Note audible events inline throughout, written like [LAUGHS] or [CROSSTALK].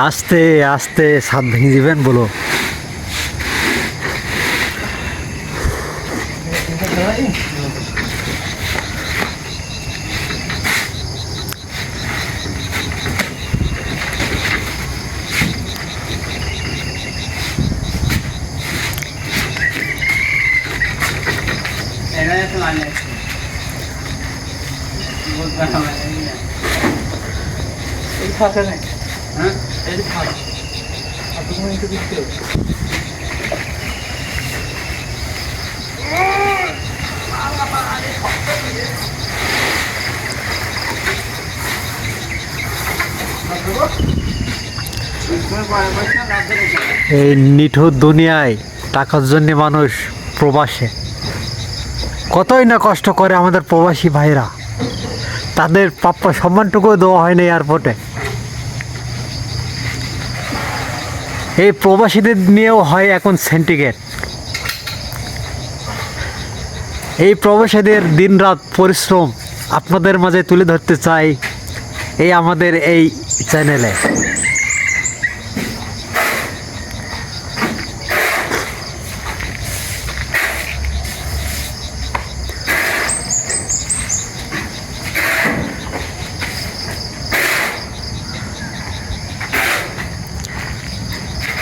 আস্তে আস্তে সাত ভেঙে দিবেন বলো এখানে তো মানে বলতে হবে এই এই নিঠুর দুনিয়ায় টাকার জন্য মানুষ প্রবাসে। কতই না কষ্ট করে আমাদের প্রবাসী ভাইরা তাদের প্রাপ্য সম্মানটুকুও দেওয়া হয় না এয়ারপোর্টে। এই প্রবাসীদের নিয়েও হয় এখন সেন্টিগেট এই প্রবাসীদের দিনরাত পরিশ্রম আপনাদের মাঝে তুলে ধরতে চাই এই আমাদের এই চ্যানেলে।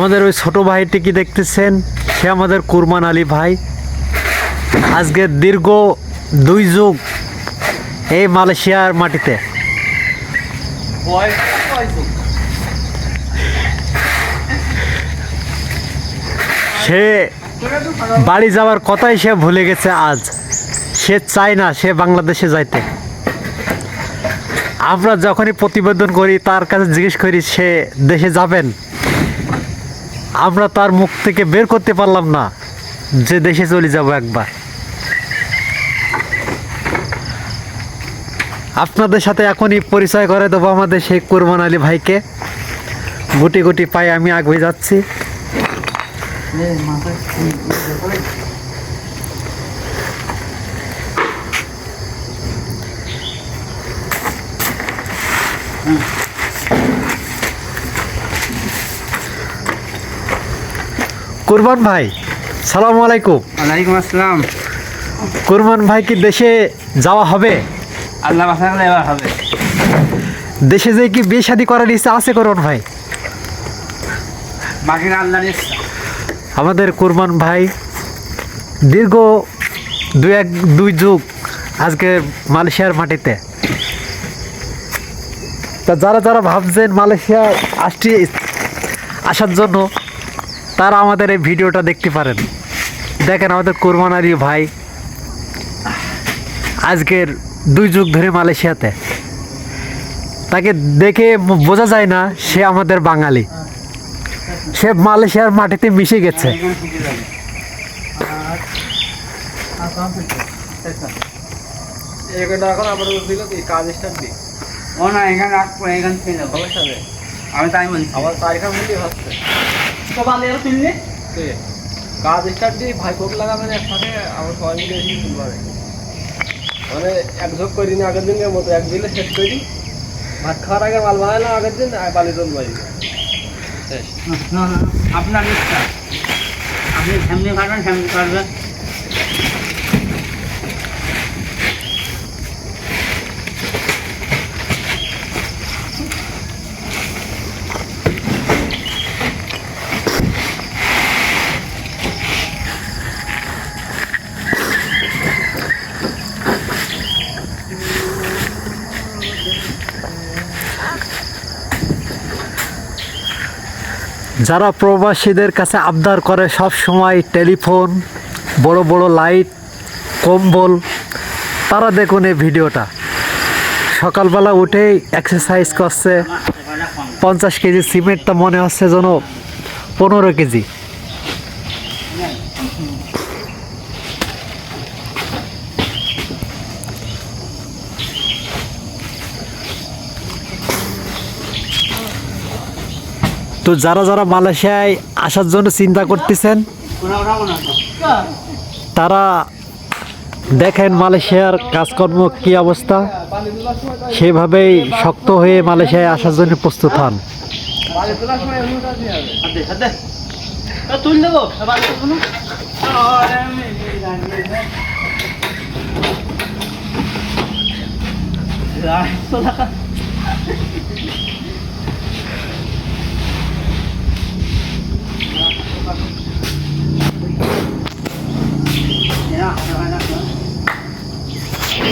আমাদের ওই ছোট ভাইটি কি দেখতেছেন? সে আমাদের কুরমান আলী ভাই। আজকে দীর্ঘ দুই যুগ এই মালয়েশিয়ার মাটিতে। সে বাড়ি যাওয়ার কথাই সে ভুলে গেছে আজ। সে চায় না সে বাংলাদেশে যাইতে। আমরা যখনই প্রতিবেদন করি, তার কাছে জিজ্ঞেস করি, সে দেশে যাবেন? আমরা তার মুখ থেকে বের করতে পারলাম না যে দেশে চলে যাব একবার। আপনাদের সাথে এখনই পরিচয় করে দেবো আমাদের সেই কুরবান আলী ভাইকে। গুটি গুটি পায়ে আমি আগে যাচ্ছি। কুরবান ভাই সালাম আলাইকুম। ওয়ালাইকুম আসসালাম। কুরবান ভাই কি দেশে যাওয়া হবে? আল্লাহ এবার হবে। দেশে যে কি বিয়ে শাদি করার ইচ্ছা আছে কুরবান ভাই? আমাদের কুরবান ভাই দীর্ঘ দুই এক দুই যুগ আজকে মালয়েশিয়ার মাটিতে। তা যারা যারা ভাবছেন মালয়েশিয়া আসটি আসার জন্য তারা আমাদের এই ভিডিওটা দেখতে পারেন। দেখেন আমাদের কুরবান আলী ভাই। আজকের দুই যুগ ধরে মালয়েশিয়াতে। তাকে দেখে বোঝা যায় না, সে আমাদের বাঙালি। সে মালয়েশিয়ার মাটিতে মিশে গেছে। এখানে আবার কাজ স্টার্ট দি ও না, এখানে এখানে ছিল ভবিষ্যতে। আমি তাই বলছি। আবার তারিখা মিলিয়ে হচ্ছে। তো বালি আর তুললে কাজ স্টার্ট দিয়ে ভাই কোক লাগাবেন একসাথে আবার সবাই মিলে এসে তুলবে মানে এক ঝোঁক করি না আগের দিনের মতো এক দিলে শেষ করি ভাত খাওয়ার আগে মাল বানাইলাম আগের দিন আর বালি তুলব শেষ। না না আপনার ইচ্ছা। আপনি সামনে কাটবেন সামনে কাটবেন যারা প্রবাসীদের কাছে আবদার করে সব সময় টেলিফোন, বড় বড় লাইট, কম্বল, তারা দেখুন এই ভিডিওটা। সকালবেলা উঠেই এক্সারসাইজ করছে। পঞ্চাশ কেজি সিমেন্টটা মনে হচ্ছে যেন পনেরো কেজি। তো যারা যারা মালয়েশিয়ায় আসার জন্য চিন্তা করতেছেন, তারা দেখেন মালয়েশিয়ার কাজকর্ম কি অবস্থা। সেভাবেই শক্ত হয়ে মালয়েশিয়ায় আসার জন্য প্রস্তুত হন। [LAUGHS]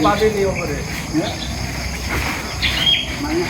এই বাদে নিয়ে করে মানে